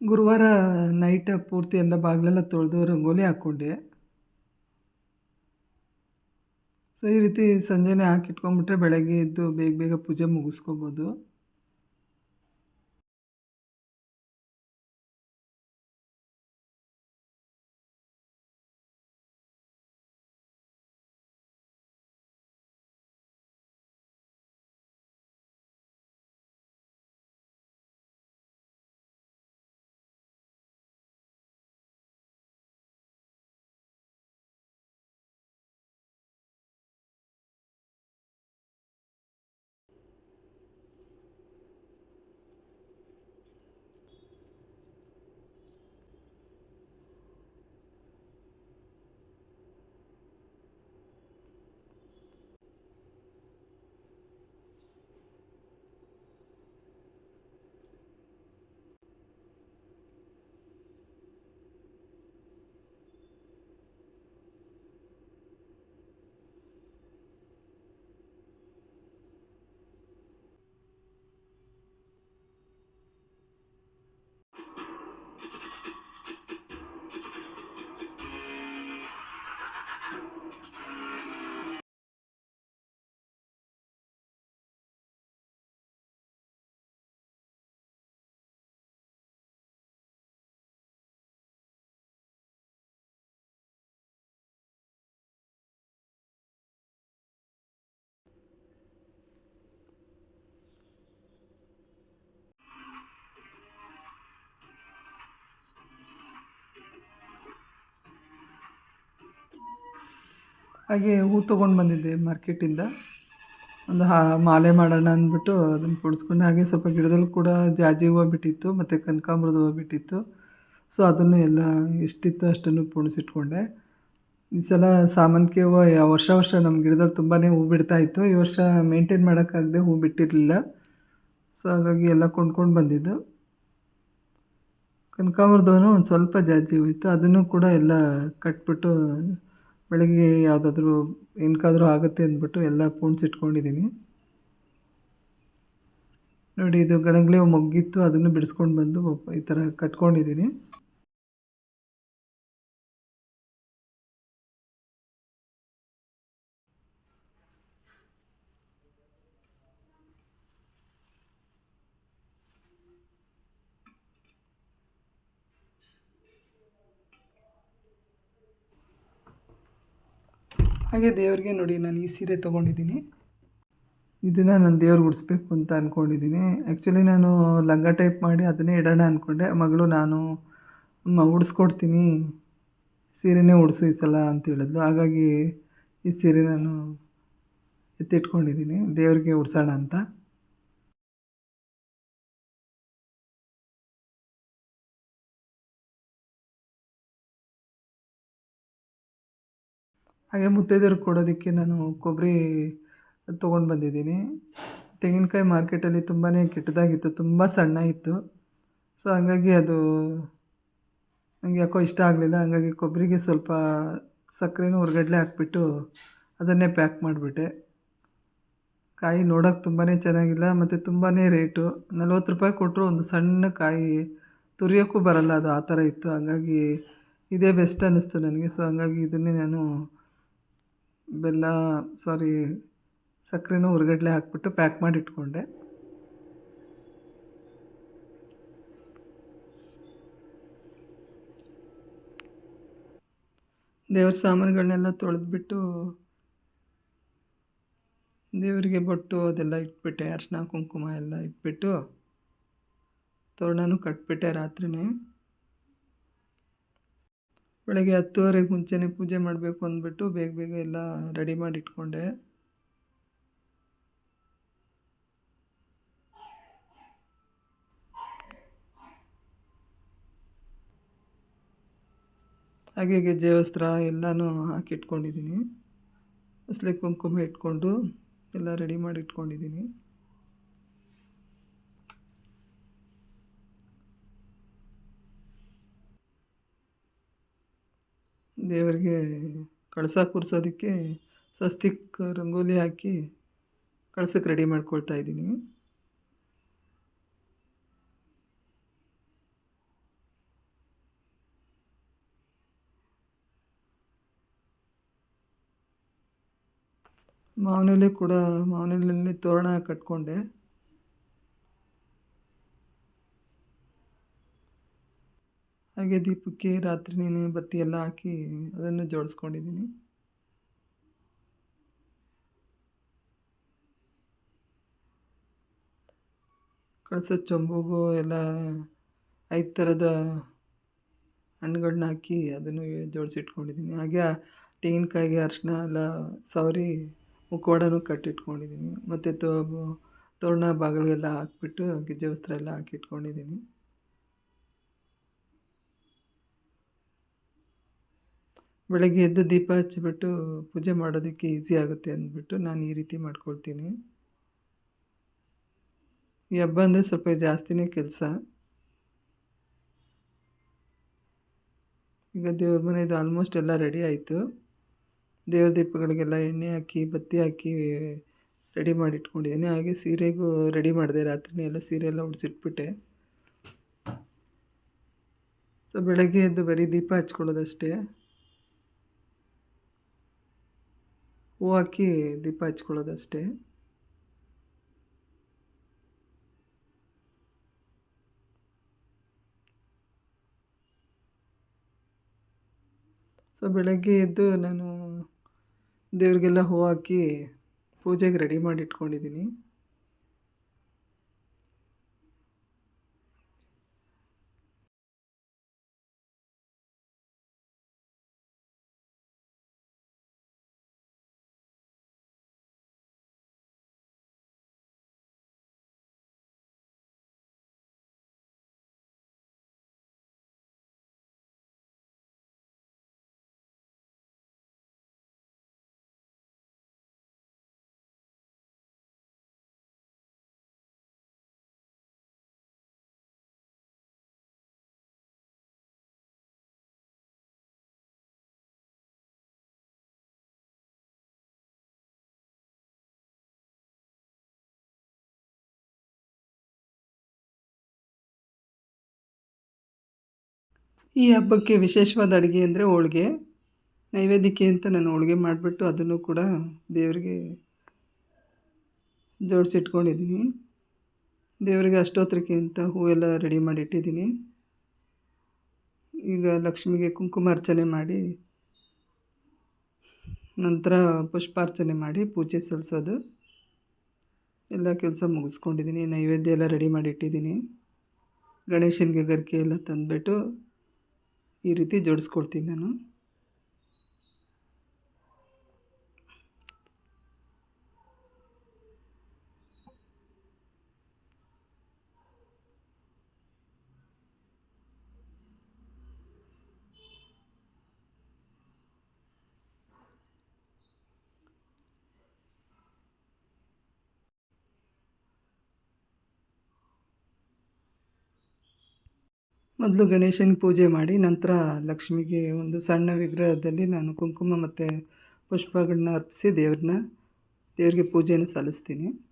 ಗುರುವಾರ ನೈಟ್ ಪೂರ್ತಿ ಎಲ್ಲ ಬಾಗಿಲೆಲ್ಲ ತೊಳೆದು ರಂಗೋಲಿ ಹಾಕ್ಕೊಂಡೆ. ಸೊ ಈ ರೀತಿ ಸಂಜೆನೇ ಹಾಕಿಟ್ಕೊಂಡ್ಬಿಟ್ರೆ ಬೆಳಗ್ಗೆ ಎದ್ದು ಬೇಗ ಬೇಗ ಪೂಜೆ ಮುಗಿಸ್ಕೋಬೋದು. ಹಾಗೆ ಹೂ ತೊಗೊಂಡು ಬಂದಿದ್ದೆ ಮಾರ್ಕೆಟಿಂದ ಒಂದು ಹಾ, ಮಾಲೆ ಮಾಡೋಣ ಅಂದ್ಬಿಟ್ಟು ಅದನ್ನು ಕುಡಿಸ್ಕೊಂಡು ಹಾಗೆ ಸ್ವಲ್ಪ ಗಿಡದಲ್ಲಿ ಕೂಡ ಜಾಜಿ ಹೂವು ಬಿಟ್ಟಿತ್ತು, ಮತ್ತು ಕನಕಾಂಬ್ರದ ಹೂವು ಬಿಟ್ಟಿತ್ತು. ಸೊ ಅದನ್ನು ಎಲ್ಲ ಎಷ್ಟಿತ್ತು ಅಷ್ಟನ್ನು ಪುಣಿಸಿಟ್ಕೊಂಡೆ. ಈ ಸಲ ಸಾಮಂತಿಗೆ ಹೂವು ವರ್ಷ ವರ್ಷ ನಮ್ಮ ಗಿಡದಲ್ಲಿ ತುಂಬಾ ಹೂ ಬಿಡ್ತಾಯಿತ್ತು ಈ ವರ್ಷ ಮೇಂಟೈನ್ ಮಾಡೋಕ್ಕಾಗದೆ ಹೂ ಬಿಟ್ಟಿರಲಿಲ್ಲ. ಸೊ ಹಾಗಾಗಿ ಎಲ್ಲ ಕೊಂಡ್ಕೊಂಡು ಬಂದಿದ್ದು. ಕನಕಾಂಬ್ರದವನು ಒಂದು ಸ್ವಲ್ಪ ಜಾಜಿ ಹೂವಿತ್ತು ಅದನ್ನು ಕೂಡ ಎಲ್ಲ ಕಟ್ಬಿಟ್ಟು ಬೆಳಗ್ಗೆ ಯಾವುದಾದ್ರೂ ಏನಕ್ಕಾದ್ರೂ ಆಗುತ್ತೆ ಅಂದ್ಬಿಟ್ಟು ಎಲ್ಲ ಇಟ್ಕೊಂಡಿದ್ದೀನಿ ನೋಡಿ, ಇದು ಗಣಗ್ಲೆ ಮೊಗ್ಗಿತ್ತು, ಅದನ್ನು ಬಿಡಿಸ್ಕೊಂಡು ಬಂದು ಈ ಥರ ಕಟ್ಕೊಂಡಿದ್ದೀನಿ ಹಾಗೆ ದೇವರಿಗೆ ನೋಡಿ ನಾನು ಈ ಸೀರೆ ತೊಗೊಂಡಿದ್ದೀನಿ. ಇದನ್ನು ನಾನು ದೇವ್ರಿಗೆ ಉಡಿಸ್ಬೇಕು ಅಂತ ಅಂದ್ಕೊಂಡಿದ್ದೀನಿ ಆ್ಯಕ್ಚುಲಿ ನಾನು ಲಂಗ ಟೈಪ್ ಮಾಡಿ ಅದನ್ನೇ ಇಡೋಣ ಅಂದ್ಕೊಂಡೆ ಮಗಳು ನಾನು ಉಡಿಸ್ಕೊಡ್ತೀನಿ. ಸೀರೆನೇ ಉಡಿಸು ಈ ಸಲ ಅಂತ ಹೇಳಿದ್ಲು. ಹಾಗಾಗಿ ಈ ಸೀರೆ ನಾನು ಎತ್ತಿಟ್ಕೊಂಡಿದ್ದೀನಿ. ದೇವ್ರಿಗೆ ಉಡ್ಸೋಣ ಅಂತ. ಹಾಗೆ ಮುತ್ತೈದೆಯರು ಕೊಡೋದಕ್ಕೆ ನಾನು ಕೊಬ್ಬರಿ ತೊಗೊಂಡು ಬಂದಿದ್ದೀನಿ. ತೆಂಗಿನಕಾಯಿ ಮಾರ್ಕೆಟಲ್ಲಿ ತುಂಬಾ ಕೆಟ್ಟದಾಗಿತ್ತು, ತುಂಬ ಸಣ್ಣ ಇತ್ತು ಸೊ ಹಾಗಾಗಿ ಅದು ನನಗೆ ಯಾಕೋ ಇಷ್ಟ ಆಗಲಿಲ್ಲ. ಹಾಗಾಗಿ ಕೊಬ್ಬರಿಗೆ ಸ್ವಲ್ಪ ಸಕ್ಕರೆನೂ ಹೊರಗಡ್ಲೆ ಹಾಕ್ಬಿಟ್ಟು ಅದನ್ನೇ ಪ್ಯಾಕ್ ಮಾಡಿಬಿಟ್ಟೆ. ಕಾಯಿ ನೋಡೋಕೆ ತುಂಬಾ ಚೆನ್ನಾಗಿಲ್ಲ, ಮತ್ತು ತುಂಬಾ ರೇಟು ನಲ್ವತ್ತು ರೂಪಾಯಿ ಕೊಟ್ಟರು ಒಂದು ಸಣ್ಣ ಕಾಯಿ ತುರಿಯೋಕ್ಕೂ ಬರಲ್ಲ, ಅದು ಆ ಥರ ಇತ್ತು. ಹಾಗಾಗಿ ಇದೇ ಬೆಸ್ಟ್ ಅನ್ನಿಸ್ತು ನನಗೆ. ಸೊ ಹಾಗಾಗಿ ಇದನ್ನೇ ನಾನು ಬೆಲ್ಲ ಸಾರಿ ಸಕ್ಕರೆನೂ ಹುರ್ಗಡ್ಲೆ ಹಾಕಿಬಿಟ್ಟು ಪ್ಯಾಕ್ ಮಾಡಿ ಇಟ್ಕೊಂಡೆ ದೇವ್ರ ಸಾಮಾನುಗಳನ್ನೆಲ್ಲ ತೊಳೆದ್ಬಿಟ್ಟು ದೇವರಿಗೆ ಬೊಟ್ಟು ಅದೆಲ್ಲ ಇಟ್ಬಿಟ್ಟೆ, ಅರ್ಶಿನ, ಕುಂಕುಮ ಎಲ್ಲ ಇಟ್ಬಿಟ್ಟು ತೋರಣನೂ ಕಟ್ಬಿಟ್ಟೆ ರಾತ್ರಿನೇ. ಬೆಳಗ್ಗೆ ಹತ್ತುವರೆಗೆ ಮುಂಚೆನೇ ಪೂಜೆ ಮಾಡಬೇಕು ಅಂದ್ಬಿಟ್ಟು ಬೇಗ ಬೇಗ ಎಲ್ಲ ರೆಡಿ ಮಾಡಿ ಇಟ್ಕೊಂಡೆ. ಹಾಗೆ ಗೆಜ್ಜೆ ವಸ್ತ್ರ ಎಲ್ಲನೂ ಹಾಕಿಟ್ಕೊಂಡಿದ್ದೀನಿ ಹೊಸ್ಲೆ ಕುಂಕುಮ ಇಟ್ಕೊಂಡು ಎಲ್ಲ ರೆಡಿ ಮಾಡಿ ಇಟ್ಕೊಂಡಿದ್ದೀನಿ. ದೇವರಿಗೆ ಕಳಸ ಕೂರಿಸೋದಕ್ಕೆ ಸ್ವಸ್ತಿಕ್ ರಂಗೋಲಿ ಹಾಕಿ ಕಳಸಕ್ಕೆ ರೆಡಿ ಮಾಡ್ಕೊಳ್ತಾ ಇದ್ದೀನಿ. ಮಾವಿನಲ್ಲೇ ಕೂಡ ಮಾವಿನಲ್ಲೇ ತೋರಣ ಕಟ್ಕೊಂಡೆ. ಹಾಗೆ ದೀಪಕ್ಕೆ ರಾತ್ರಿನೇ ಬತ್ತಿ ಎಲ್ಲ ಹಾಕಿ ಅದನ್ನು ಜೋಡಿಸ್ಕೊಂಡಿದ್ದೀನಿ. ಕಳಸ ಚೊಂಬುಗೂ ಎಲ್ಲ ಐದು ಥರದ ಹಣ್ಣುಗಳನ್ನ ಹಾಕಿ ಅದನ್ನು ಜೋಡಿಸಿಟ್ಕೊಂಡಿದ್ದೀನಿ. ಹಾಗೆ ತೆಂಗಿನಕಾಯಿಗೆ ಅರಿಶಿನ, ಎಲ್ಲ ಸವರಿ, ಮುಖವಾಡನೂ ಕಟ್ಟಿಟ್ಕೊಂಡಿದ್ದೀನಿ. ಮತ್ತು ತೋರಣ ಬಾಗಿಲಿಗೆಲ್ಲ ಹಾಕ್ಬಿಟ್ಟು ಗೆಜ್ಜೆ ವಸ್ತ್ರ ಎಲ್ಲ ಹಾಕಿ ಬೆಳಗ್ಗೆ ಎದ್ದು ದೀಪ ಹಚ್ಚಿಬಿಟ್ಟು ಪೂಜೆ ಮಾಡೋದಕ್ಕೆ ಈಸಿ ಆಗುತ್ತೆ ಅಂದ್ಬಿಟ್ಟು ನಾನು ಈ ರೀತಿ ಮಾಡ್ಕೊಳ್ತೀನಿ. ಈ ಹಬ್ಬ ಅಂದರೆ ಸ್ವಲ್ಪ ಜಾಸ್ತಿನೇ ಕೆಲಸ. ಈಗ ದೇವ್ರ ಮನೆಯದು ಆಲ್ಮೋಸ್ಟ್ ಎಲ್ಲ ರೆಡಿ ಆಯಿತು. ದೇವ್ರ ದೀಪಗಳಿಗೆಲ್ಲ ಎಣ್ಣೆ ಹಾಕಿ, ಬತ್ತಿ ಹಾಕಿ ರೆಡಿ ಮಾಡಿ ಇಟ್ಕೊಂಡಿದ್ದೀನಿ ಹಾಗೆ ಸೀರೆಗೂ ರೆಡಿ ಮಾಡಿದೆ. ರಾತ್ರಿನೇ ಎಲ್ಲ ಸೀರೆ ಎಲ್ಲ ಉಡಿಸಿಟ್ಬಿಟ್ಟೆ. ಸೊ ಬೆಳಗ್ಗೆ ಎದ್ದು ಬರೀ ದೀಪ ಹಚ್ಕೊಳ್ಳೋದಷ್ಟೇ. ಹೂ ಹಾಕಿ ದೀಪ ಹಚ್ಕೊಳ್ಳೋದಷ್ಟೇ? ಸೊ ಬೆಳಗ್ಗೆ ಎದ್ದು ನಾನು ದೇವರಿಗೆಲ್ಲ ಹೂ ಹಾಕಿ ಪೂಜೆಗೆ ರೆಡಿ ಮಾಡಿ ಇಟ್ಕೊಂಡಿದ್ದೀನಿ ಈ ಹಬ್ಬಕ್ಕೆ ವಿಶೇಷವಾದ ಅಡುಗೆ ಅಂದರೆ ಹೋಳ್ಗೆ. ನೈವೇದ್ಯಕ್ಕೆ ಅಂತ ನಾನು ಹೋಳಿಗೆ ಮಾಡಿಬಿಟ್ಟು ಅದನ್ನು ಕೂಡ ದೇವರಿಗೆ ಜೋಡಿಸಿಟ್ಕೊಂಡಿದ್ದೀನಿ. ದೇವರಿಗೆ ಅಷ್ಟೋತ್ರಕ್ಕೆ ಅಂತ ಹೂವೆಲ್ಲ ರೆಡಿ ಮಾಡಿ ಇಟ್ಟಿದ್ದೀನಿ ಈಗ ಲಕ್ಷ್ಮಿಗೆ ಕುಂಕುಮಾರ್ಚನೆ ಮಾಡಿ, ನಂತರ ಪುಷ್ಪಾರ್ಚನೆ ಮಾಡಿ ಪೂಜೆ ಸಲ್ಲಿಸೋದು. ಎಲ್ಲ ಕೆಲಸ ಮುಗಿಸ್ಕೊಂಡಿದ್ದೀನಿ. ನೈವೇದ್ಯ ಎಲ್ಲ ರೆಡಿ ಮಾಡಿ ಇಟ್ಟಿದ್ದೀನಿ ಗಣೇಶನಿಗೆ ಗರಿಕೆ ಎಲ್ಲ ತಂದುಬಿಟ್ಟು ಈ ರೀತಿ ಜೋಡಿಸ್ಕೊಳ್ತೀನಿ ನಾನು. ಮೊದಲು ಗಣೇಶನ ಪೂಜೆ ಮಾಡಿ, ನಂತರ ಲಕ್ಷ್ಮಿಗೆ ಒಂದು ಸಣ್ಣ ವಿಗ್ರಹದಲ್ಲಿ ನಾನು ಕುಂಕುಮ ಮತ್ತು ಪುಷ್ಪಗಳನ್ನ ಅರ್ಪಿಸಿ ದೇವ್ರನ್ನ, ದೇವರಿಗೆ ಪೂಜೆಯನ್ನು ಸಲ್ಲಿಸ್ತೀನಿ.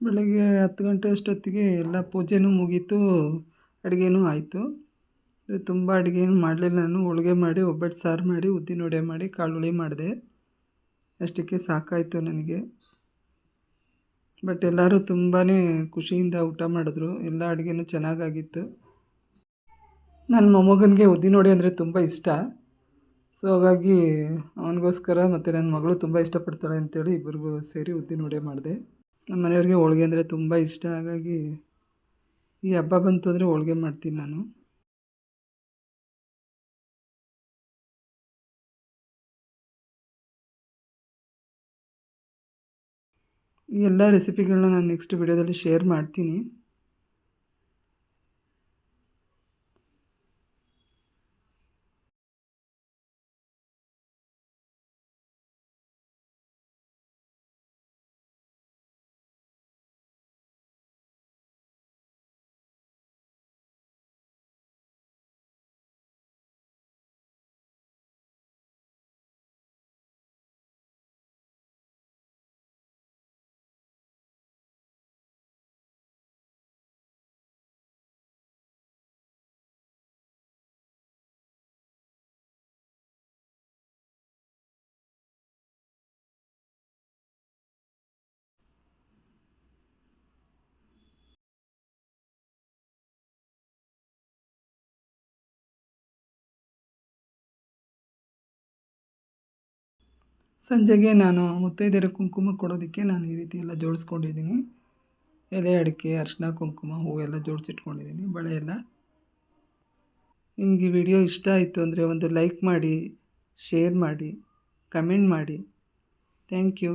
ಬೆಳಗ್ಗೆ ಹತ್ತು ಗಂಟೆ ಅಷ್ಟೊತ್ತಿಗೆ ಎಲ್ಲ ಪೂಜೆನೂ ಮುಗೀತು, ಅಡುಗೆನೂ ಆಯಿತು. ತುಂಬ ಅಡುಗೆನೂ ಮಾಡಲಿಲ್ಲ ನಾನು. ಹೋಳಿಗೆ ಮಾಡಿ, ಒಬ್ಬಟ್ಟು ಸಾರು ಮಾಡಿ, ಉದ್ದಿನ ವಡೆ ಮಾಡಿ ಕಾಳು ಹುಳಿ ಮಾಡಿದೆ. ಅಷ್ಟಕ್ಕೆ ಸಾಕಾಯಿತು ನನಗೆ. ಬಟ್ ಎಲ್ಲರೂ ತುಂಬಾ ಖುಷಿಯಿಂದ ಊಟ ಮಾಡಿದ್ರು. ಎಲ್ಲ ಅಡುಗೆನೂ ಚೆನ್ನಾಗಾಗಿತ್ತು. ನನ್ನ ಮೊಮ್ಮಗನಿಗೆ ಉದ್ದಿನ ವಡೆ ಅಂದರೆ ತುಂಬ ಇಷ್ಟ. ಸೊ ಹಾಗಾಗಿ ಅವನಿಗೋಸ್ಕರ ಮತ್ತು ನನ್ನ ಮಗಳು ತುಂಬ ಇಷ್ಟಪಡ್ತಾಳೆ ಅಂತೇಳಿ ಇಬ್ಬರಿಗೂ ಸೇರಿ ಉದ್ದಿನ ವಡೆ ಮಾಡಿದೆ. ನಮ್ಮ ಮನೆಯವ್ರಿಗೆ ಹೋಳ್ಗೆ ಅಂದರೆ ತುಂಬ ಇಷ್ಟ. ಹಾಗಾಗಿ ಈ ಹಬ್ಬ ಬಂತು ಅಂದರೆ ಹೋಳಿಗೆ ಮಾಡ್ತೀನಿ ನಾನು. ಈ ಎಲ್ಲ ರೆಸಿಪಿಗಳನ್ನ ನಾನು ನೆಕ್ಸ್ಟ್ ವಿಡಿಯೋದಲ್ಲಿ ಶೇರ್ ಮಾಡ್ತೀನಿ. ಸಂಜೆಗೆ ನಾನು ಮುತ್ತೈದೆಯರ ಕುಂಕುಮ ಕೊಡೋದಕ್ಕೆ ನಾನು ಈ ರೀತಿ ಎಲ್ಲ ಜೋಡಿಸ್ಕೊಂಡಿದ್ದೀನಿ. ಎಲೆ, ಅಡಿಕೆ ಅರಿಶಿನ ಕುಂಕುಮ ಹೂವೆಲ್ಲ ಜೋಡಿಸಿಟ್ಕೊಂಡಿದ್ದೀನಿ, ಬಳೆ ಎಲ್ಲ. ನಿಮಗೆ ವಿಡಿಯೋ ಇಷ್ಟ ಆಯಿತು ಅಂದರೆ ಒಂದು ಲೈಕ್ ಮಾಡಿ, ಶೇರ್ ಮಾಡಿ, ಕಮೆಂಟ್ ಮಾಡಿ. Thank you.